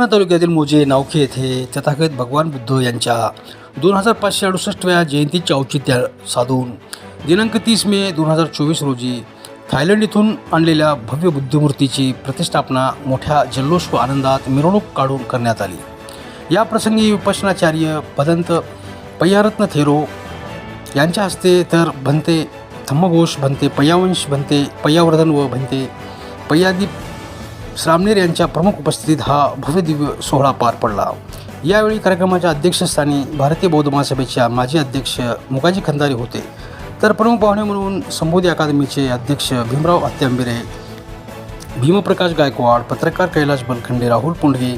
पूर्णा तालुक्यातील मोजे नावखे येथे तथागत भगवान बुद्ध यांच्या दोन हजार पाचशे अडुसष्टव्या जयंतीचे औचित्य साधून दिनांक तीस मे दोन हजार चोवीस रोजी थायलंड येथून आणलेल्या भव्य बुद्धमूर्तीची प्रतिष्ठापना मोठ्या जल्लोष व आनंदात मिरवणूक काढून करण्यात आली. या प्रसंगी उपासनाचार्य भदंत पय्यारत्न थेरो यांच्या हस्ते तर भंते धम्मघोष भंते पय्यावंश भंते पय्यावर्धन व भंते पय्यादीप श्रामनेर यांच्या प्रमुख उपस्थितीत हा भव्यदिव्य सोहळा पार पडला. यावेळी कार्यक्रमाच्या अध्यक्षस्थानी भारतीय बौद्ध महासभेच्या माजी अध्यक्ष मुकाजी खंदारे होते. तर प्रमुख पाहुणे म्हणून संबोधी अकादमीचे अध्यक्ष भीमराव हत्यांबिरे भीमप्रकाश गायकवाड पत्रकार कैलास बलखंडे राहुल पुंडगे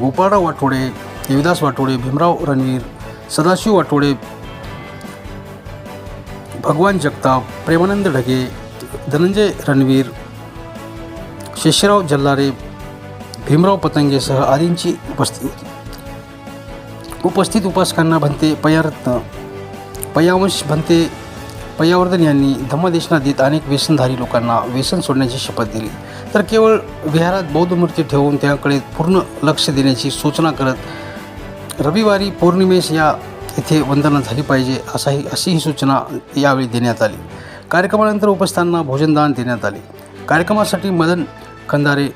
गोपाळराव वाटोडे देविदास वाटोडे भीमराव रणवीर सदाशिव वाटोडे भगवान जगताप प्रेमानंद ढगे धनंजय रणवीर शेषराव जल्लारे भीमराव पतंगेसह आदींची उपस्थिती होती उपस्थित उपासकांना भंते पयारत्न पयावंश भंते पयावर्धन यांनी धम्मदेशना देत अनेक व्यसनधारी लोकांना व्यसन सोडण्याची शपथ दिली तर केवळ विहारात बौद्ध मूर्ती ठेवून त्याकडे पूर्ण लक्ष देण्याची सूचना करत रविवारी पौर्णिमेस या येथे वंदना झाली पाहिजे असाही अशी ही सूचना यावेळी देण्यात आली कार्यक्रमानंतर उपस्थांना भोजनदान देण्यात आले कार्यक्रमासाठी मदन खंदारे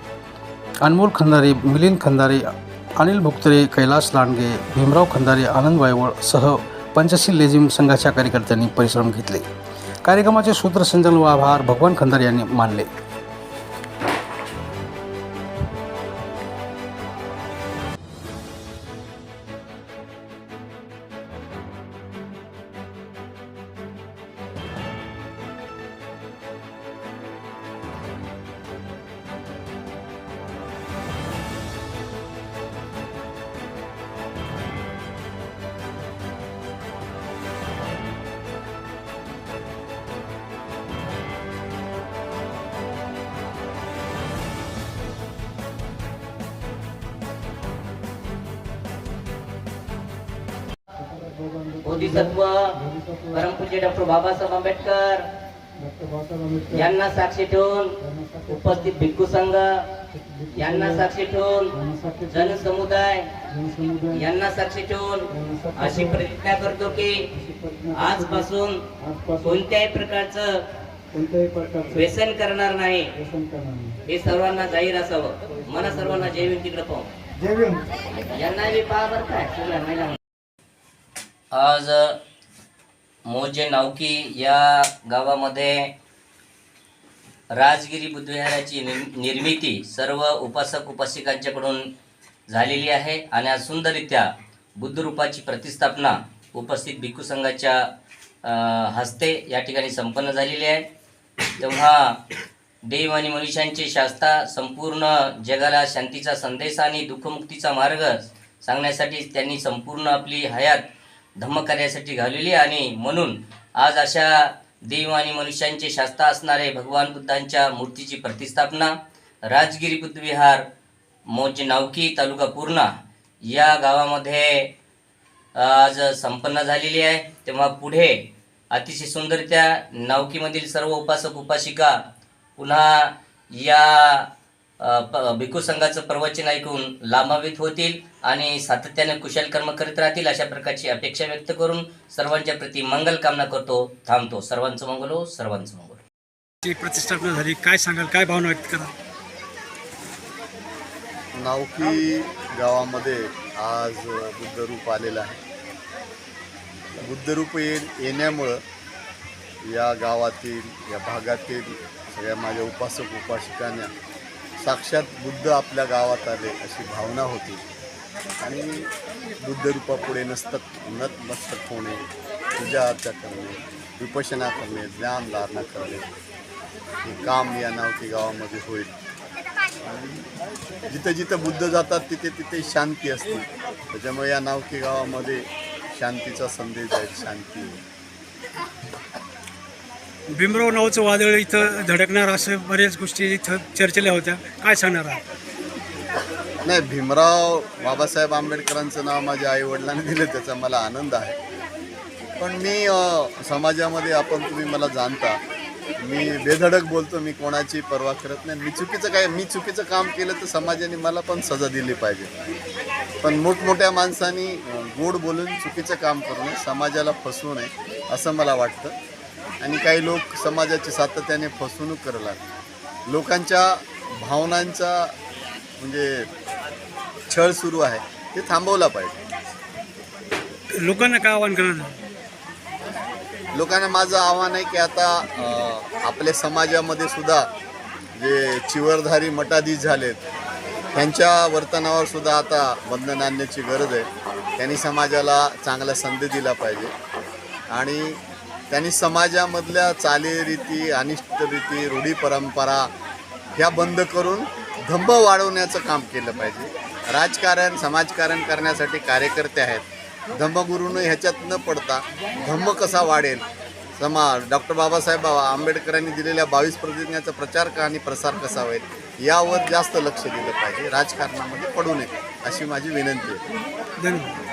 अनमोल खंदारे मिलिंद खंदारे अनिल भुक्तरे कैलास लांडगे भीमराव खंदारे आनंद वायवळ सह पंचशील लेझिम संघाच्या कार्यकर्त्यांनी परिश्रम घेतले. कार्यक्रमाचे सूत्रसंचलन व आभार भगवान खंदारे यांनी मानले. बोधिसत्व परमपूज्य डॉक्टर बाबासाहेब आंबेडकर यांना साक्षी ठेवून उपस्थित भिक्खू संघ यांना साक्षी ठेवून जनसमुदाय यांना साक्षी ठेवून अशी प्रतिज्ञा करतो की आजपासून कोणत्याही प्रकारचं व्यसन करणार नाही. हे सर्वांना जाहीर असावं. मला सर्वांना जय भीम तिकडे पाहू. यांना बी पहा बरं काय आज मोजे नावकी या गावामध्ये राजगिरी बुद्धविहाराची निर- निर्मिती सर्व उपासक उपासिकांच्याकडून झालेली आहे आणि आज सुंदररित्या बुद्धरूपाची प्रतिस्थापना उपस्थित भिक्खू संघाच्या हस्ते या ठिकाणी संपन्न झालेली आहे. तेव्हा देव आणि मनुष्यांची शास्ता संपूर्ण जगाला शांतीचा संदेश आणि दुःखमुक्तीचा मार्ग सांगण्यासाठी त्यांनी संपूर्ण आपली हयात धम्मकार्यासाठी घालवली आणि म्हणून आज अशा देव आणि मनुष्यांचे शास्त्र असणारे भगवान बुद्धांच्या मूर्तीची प्रतिस्थापना राजगिरी बुद्धविहार मोज नावकी तालुका पूर्णा या गावामध्ये आज संपन्न झालेली आहे. तेव्हा पुढे अतिशय सुंदरत्या नावकीमधील सर्व उपासक उपासिका पुन्हा या भिक्खू संघाचं प्रवचन ऐकून लाभान्वित होतील आणि सातत्याने कुशल कर्म करीत राहतील अशा प्रकारची अपेक्षा व्यक्त करून सर्वांच्या प्रती मंगल कामना करतो थांबतो. सर्वांचं मंगल हो सर्वांचं मंगल ची प्रतिष्ठापना झाली काय सांगाल काय भावना व्यक्त करा नावकी गावामध्ये आज बुद्धरूप आलेलं आहे. बुद्धरूप ये येण्यामुळं या गावातील या भागातील सगळ्या माझ्या उपासक उपासिकांना साक्षात बुद्ध आपल्या गावात आले अशी भावना होती. आणि बुद्धरूपापुढे नस्तक नतमस्तक होणे पूजा अर्चा करणे विपशना करणे ज्ञान धारणा करणे हे काम या नावती गावामध्ये होईल. जिथं जिथं बुद्ध जातात तिथे तिथे शांती असते. त्याच्यामुळे या नावकी गावामध्ये शांतीचा संदेश आहे शांती. भीमराव नावचं वादळ इथं धडकणार असं बऱ्याच गोष्टी इथं चर्चेल्या होत्या. काय सांगणार आहात? नाही भीमराव बाबासाहेब आंबेडकरांचं नाव माझ्या आई वडिलांनी दिलं त्याचा मला आनंद आहे. पण मी अ, समाजामध्ये आपण तुम्ही मला जाणता मी बेधडक बोलतो मी कोणाची पर्वा करत नाही. मी चुकीचं काय मी चुकीचं काम केलं तर समाजाने मला पण सजा दिली पाहिजे. पण मोठमोठ्या माणसांनी अं, गोड बोलून चुकीचं काम करू नये समाजाला फसवू नये असं मला वाटतं. आणि काही लोक समाजाची सातत्याने फसवणूक करतात. लोकांच्या भावनांचा म्हणजे छळ सुरू आहे. ते थांबवला पाहिजे. लोकांना काय आवाहन करणार लोकांना माझं आव्हान आहे की आता आपल्या समाजामध्ये सुद्धा जे चिवरधारी मटाधीश झालेत त्यांच्या वर्तनावर सुद्धा आता बंधन आणण्याची गरज आहे. त्यांनी समाजाला चांगला संधी दिला पाहिजे. आणि त्यांनी समाजामधल्या चालीरीती अनिष्ट रीती रूढी परंपरा ह्या बंद करून धंब वाढवण्याचं काम केलं पाहिजे. राजकारण समाजकारण करण्यासाठी कार्यकर्ते आहेत. धम्मगुरूनं ह्याच्यात न पडता धम्म कसा वाढेल? समा डॉक्टर बाबासाहेब आंबेडकरांनी दिलेल्या बावीस प्रतिज्ञाचा प्रचार का आणि प्रसार कसा होईल? यावर जास्त लक्ष दिलं पाहिजे. राजकारणामध्ये पडू नये अशी माझी विनंती आहे. धन्यवाद.